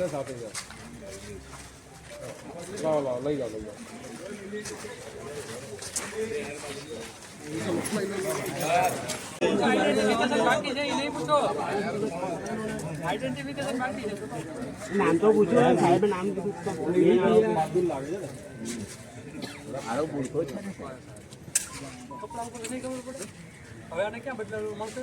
સાથે સાથે છે લાવો લાવો લઈ જાઓ લઈ જાઓ આઈડેન્ટિફિકેશન બાકી છે એ નહીં પૂછો આઈડેન્ટિફિકેશન બાકી છે નામ તો પૂછ્યું ને સાહેબે નામ કીધું લાગે છે નહીં ખબર પડે હવે આને ક્યાં બદલાવું મળશે?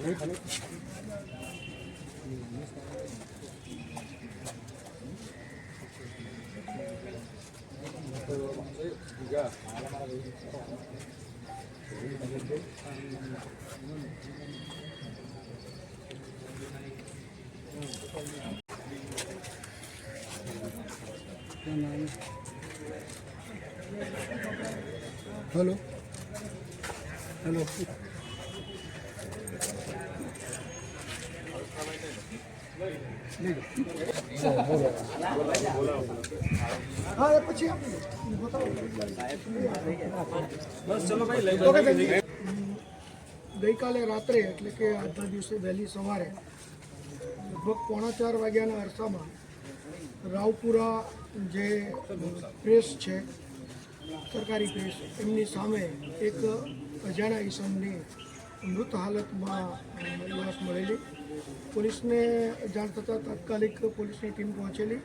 એ પછી ગઈકાલે રાત્રે, એટલે કે આજના દિવસે વહેલી સવારે, લગભગ પોણા ચાર વાગ્યાના અરસામાં રાવપુરા જે પ્રેસ છે, સરકારી પ્રેસ, એમની સામે એક અજાણા ઈસમની મૃત હાલતમાં લાશ મળેલી. પોલીસને જાણ થતાં તાત્કાલિક પોલીસની ટીમ પહોંચેલી.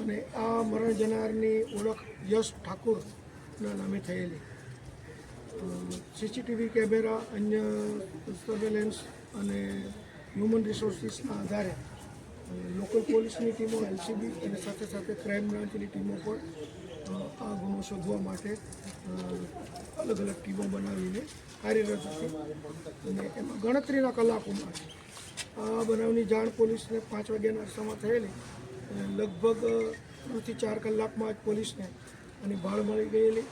અને આ મરણ જનારની ઓળખ યશ ઠાકુરના નામે થયેલી. સીસીટીવી કેમેરા, અન્ય સર્વેલન્સ અને હ્યુમન રિસોર્સિસના આધારે લોકલ પોલીસની ટીમો, એલસીબી અને સાથે સાથે ક્રાઇમ બ્રાન્ચની ટીમો પણ આ ગુનો શોધવા માટે અલગ અલગ ટીમો બનાવીને કાર્યરત હતી અને એમાં ગણતરીના કલાકોમાં આ બનાવની જાણ પોલીસને પાંચ વાગ્યાના અરસામાં થયેલી અને લગભગ ત્રણથી ચાર કલાકમાં જ પોલીસને અને ભાળ મળી ગયેલી.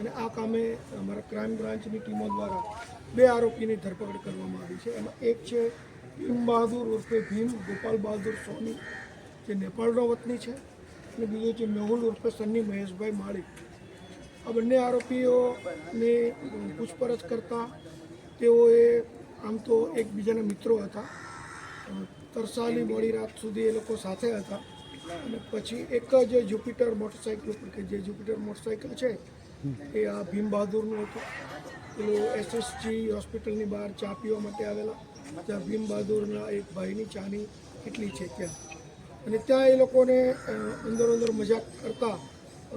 અને આ કામે અમારા ક્રાઇમ બ્રાન્ચની ટીમો દ્વારા બે આરોપીની ધરપકડ કરવામાં આવી છે. એમાં એક છે ભીમ બહાદુર ઉર્ફે ભીમ ગોપાલ બહાદુર સોની, જે નેપાળનો વતની છે. અને બીજો છે, મેહુલ ઉર્ફે સન્ની મહેશભાઈ માળી આ બંને આરોપીઓને પૂછપરછ કરતા તેઓએ આમ તો એકબીજાના મિત્રો હતા. તરસાલી મોડી રાત સુધી એ લોકો સાથે હતા. અને પછી એક જ જુપિટર મોટરસાઇકલ ઉપર, કે જે જુપિટર મોટરસાઇકલ છે, એ આ ભીમ બહાદુરનું હતું. પેલું એસએસજી હોસ્પિટલની બહાર ચા પીવા માટે આવેલા. ત્યાં ભીમ બહાદુરના એક ભાઈની ચાની કેટલી છે ત્યાં. અને ત્યાં એ લોકોને અંદરો અંદર મજાક કરતા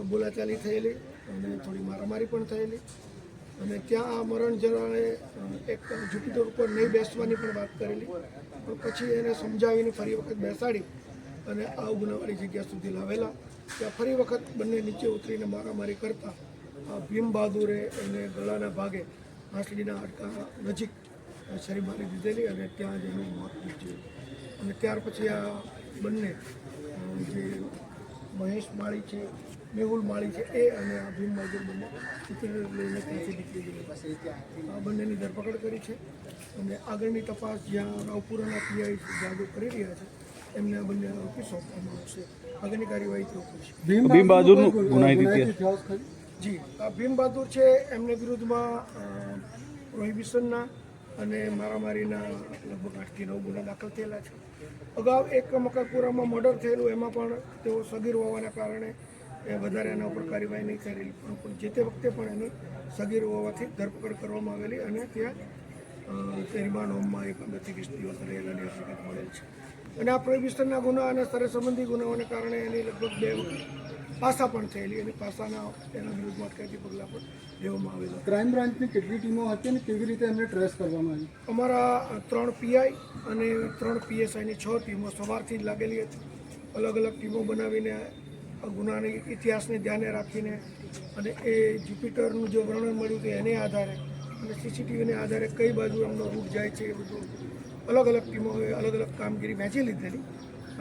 બોલાચાલી થયેલી અને થોડી મારામારી પણ થયેલી. અને ત્યાં આ મરણ જરાએ એક જુપિટર ઉપર નહીં બેસવાની પણ વાત કરેલી. પણ પછી એને સમજાવીને ફરી વખત બેસાડી અને આ ઉગનાવાળી જગ્યા સુધી લાવેલા. ત્યાં ફરી વખત બંને નીચે ઉતરીને મારામારી કરતા. આ ભીમ બહાદુરે એને ગળાના ભાગે આંસડીના હાડકા નજીક છરી મારી દીધેલી અને ત્યાં જ એનું મોત નીપજ્યું. અને ત્યાર પછી આ બંને જે મહેશ માળી છે મેહુલ માળી છે એ અને આ ભીમ બહાદુર બંને ચિત્ર લઈને ત્યાંથી નીકળી ગયેલા આ બંનેની ધરપકડ કરી છે. અને આગળની તપાસ જ્યાં રાવપુરાના પીઆઈ જાદુ કરી રહ્યા છે એમને આ બંને આરોપી સોંપવામાં આવશે. આગળની કાર્યવાહી તેઓ ભીમ બહાદુરનું ગુનાહિત જી આ ભીમ બહાદુર છે એમને વિરુદ્ધમાં પ્રોહિબિશનના અને મારામારીના લગભગ આઠથી નવ ગુના દાખલ થયેલા છે. અગાઉ એક મકરપુરામાં મર્ડર થયેલું, એમાં પણ તેઓ સગીર હોવાના કારણે એ વધારે એના ઉપર કાર્યવાહી નહીં કરેલી. પણ જે તે વખતે પણ એની સગીર હોવાથી ધરપકડ કરવામાં આવેલી અને ત્યાં રિમાન્ડ હોમમાં એક પંદરથી વીસ દિવસ રહેલાની હકીકત મળેલ છે. અને આ પ્રોહિબિશનના ગુના અને સરે સંબંધી ગુનાઓને કારણે એની લગભગ બે પાસા પણ થયેલી અને પાસાના એના વિરુદ્ધમાં અટકાયતી પગલાં પણ લેવામાં આવેલા. ક્રાઇમ બ્રાન્ચની કેટલી ટીમો હતી અને કેવી રીતે એમને ટ્રેસ કરવામાં આવી? અમારા ત્રણ પીઆઈ અને ત્રણ પીએસઆઈની છ ટીમો સવારથી જ લાગેલી હતી. અલગ અલગ ટીમો બનાવીને ગુનાની ઇતિહાસને ધ્યાને રાખીને અને એ જુપિટરનું જે વર્ણન મળ્યું હતું એને આધારે અને સીસીટીવીને આધારે કઈ બાજુ એમનો રૂટ જાય છે એ બધું અલગ અલગ ટીમોએ અલગ અલગ કામગીરી વહેંચી લીધેલી.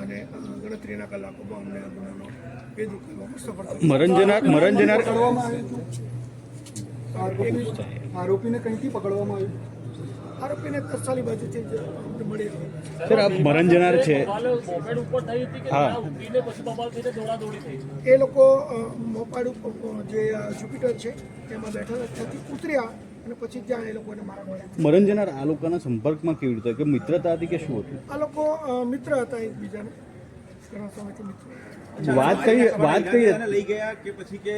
અને ગણતરીના કલાકોમાં અમને આ ગુનાનો ભેદ સફળતા મરણ જનાર મરણ જનાર આરોપીને કંઈથી પકડવામાં આવ્યું? આરોપીને તરસાલી બાજુથી મળી સર આ મરણ જનાર છે. હા. એ લોકો મોપાડ જે જુપિટર છે તેમાં બેઠા ત્યાંથી ઉતર્યા. અને પછી ત્યાં એ લોકોને મારા મળ્યા મરણ જનાર આ લોકોના સંપર્કમાં કેવી રીતે? કે મિત્રતા હતી કે શું હતું? આ લોકો મિત્ર હતા એકબીજાને. ઘણા સમયથી મિત્ર વાત કઈ વાત કઈ લઈ ગયા કે પછી કે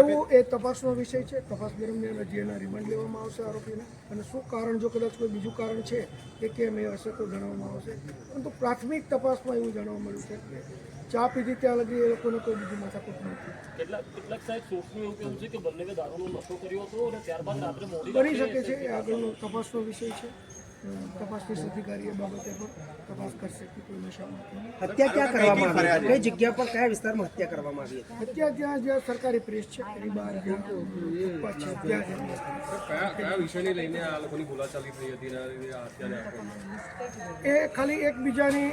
એવું એ તપાસનો વિષય છે. તપાસ દરમિયાન હજી એના રિમાન્ડ લેવામાં આવશે આરોપીને. અને શું કારણ? જો કદાચ કોઈ બીજું કારણ છે કે કેમ એ હશે તો જણાવવામાં આવશે. પરંતુ પ્રાથમિક તપાસમાં એવું જાણવા મળ્યું છે. ચા પીધી ત્યાં લગી એ લોકોને કોઈ બીજી માથાકૂટ નથી. કેટલાક કેટલાક સાહેબ સોર્સનું એવું કહેવું છે કે બંને દારૂનો નશો કર્યો હતો અને ત્યારબાદ રાત્રે મોડી બની શકે છે એ આગળનો તપાસનો વિષય છે. અ, તપાસની અધિકારી એ બાબતે પણ તપાસ કરશે કે કોઈ નશામાં હત્યા ક્યાં કરવામાં આવી? કઈ જગ્યા પર કયા વિસ્તારમાં હત્યા કરવામાં આવી હતી? હત્યા જ્યાં જ્યાં સરકારી પ્રેસ છે એની બહાર કયા કયા વિષયને લઈને આ લોકોની બોલાચાલી થઈ હતી એ ખાલી એકબીજાની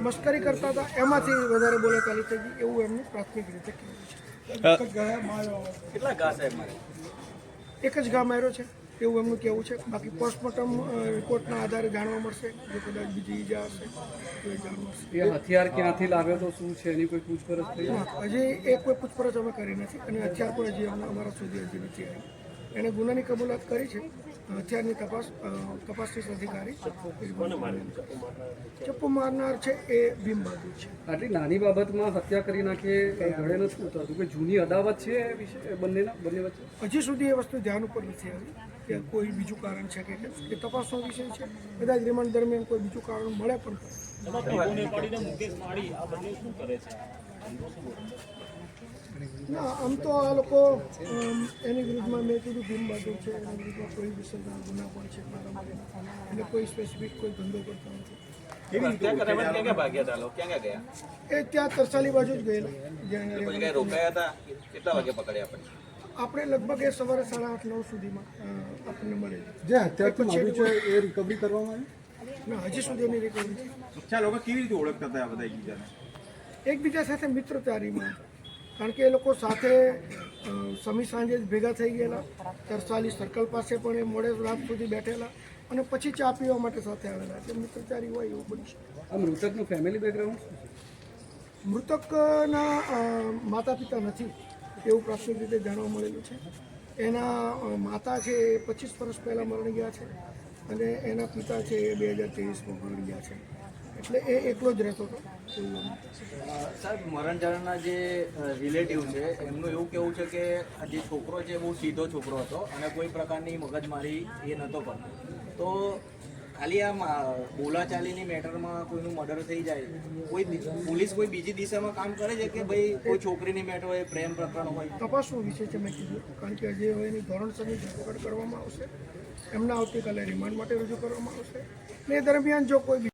મશ્કરી કરતા હતા એમાંથી વધારે બોલાચાલી થઈ ગઈ એવું એમનું પ્રાથમિક રીતે કહેવું છે. કેટલા ઘા સાહેબ એક જ ગામ આવ્યો છે. એવું એમનું કહેવું છે. બાકી પોસ્ટમોર્ટમ રિપોર્ટના આધારે જાણવા મળશે. જો કદાચ બીજી ઈજા હશે તો એ જાણવા મળશે. એ હથિયાર ક્યાંથી લાવ્યો તો શું છે? એની કોઈ પૂછપરછ થઈ? હજી એ કોઈ પૂછપરછ અમે કરી નથી. અને હથિયાર પણ હજી અમારા સુધી હજી નથી આવી. એણે ગુનાની કબૂલાત કરી છે. હથિયારની તપાસ તપાસની અધિકારી ચપ્પુ મારનાર. છે એ ભીમ બહાદુર છે. આટલી નાની બાબતમાં હત્યા કરી નાખીએ ઘરે નથી ઉતરતું કે જૂની અદાવત છે એ વિશે બંનેના બંને વચ્ચે? હજી સુધી એ વસ્તુ ધ્યાન ઉપર નથી આવી કે કોઈ બીજું કારણ છે કે એ તપાસનો વિષય છે. કદાચ રિમાન્ડ દરમિયાન કોઈ બીજું કારણ મળે પણ મુકેશ માળી આ બંને શું કરે છે? ના આમ તો આ લોકો એની વિરુદ્ધમાં મેં કીધું ભીમ બહાદુર છે એના વિરુદ્ધમાં કોઈ વિસર્જન ગુના પણ છે મારા માટે એટલે કોઈ સ્પેસિફિક કોઈ ધંધો કરતો નથી. એ ત્યાં તરસાલી બાજુ જ ગયેલા. કેટલા વાગે પકડ્યા આપણે આપણે લગભગ એ સવારે સાડા આઠ નવ સુધીમાં આપણને મળે જે હત્યાથી છે એ રિકવરી કરવામાં આવી? ના હજી સુધી એની રિકવરી છે લોકો કેવી રીતે ઓળખતા હતા આ બધા એકબીજાને? એકબીજા સાથે મિત્રતારીમાં હતા. કારણ કે એ લોકો સાથે સમી સાંજે જ ભેગા થઈ ગયેલા. તરસાલી સર્કલ પાસે પણ એ મોડે રાત સુધી બેઠેલા અને પછી ચા પીવા માટે સાથે આવેલા. છે મિત્રચારી હોય એવું બની શકે આ મૃતકનું ફેમિલી બેકગ્રાઉન્ડ મૃતકના માતા પિતા નથી એવું પ્રાથમિક રીતે જાણવા મળેલું છે. એના માતા છે એ પચીસ વર્ષ પહેલાં મરણ ગયા છે અને એના પિતા છે એ બે હજાર ત્રેવીસમાં મરણ ગયા છે. એટલે એ એકલો જ રહેતો હતો. સાહેબ મરણ જનારના જે રિલેટિવ છે, એમનું એવું કેવું છે કે જે છોકરો છે બહુ સીધો છોકરો હતો અને કોઈ પ્રકારની મગજમારી એ નહોતો કરતો. તો ખાલી આ બોલાચાલીની મેટરમાં કોઈનું મર્ડર થઈ જાય, કોઈ પોલીસ કોઈ બીજી દિશામાં કામ કરે છે કે ભાઈ કોઈ છોકરીની મેટર હોય, પ્રેમ પ્રકરણ હોય? તપાસનો વિષય છે, મેં કીધું. કારણ કે જે હોય એની ધોરણસરની ધરપકડ કરવામાં આવશે. એમના આવતીકાલે રિમાન્ડ માટે રજૂ કરવામાં આવશે. એ દરમિયાન જો કોઈ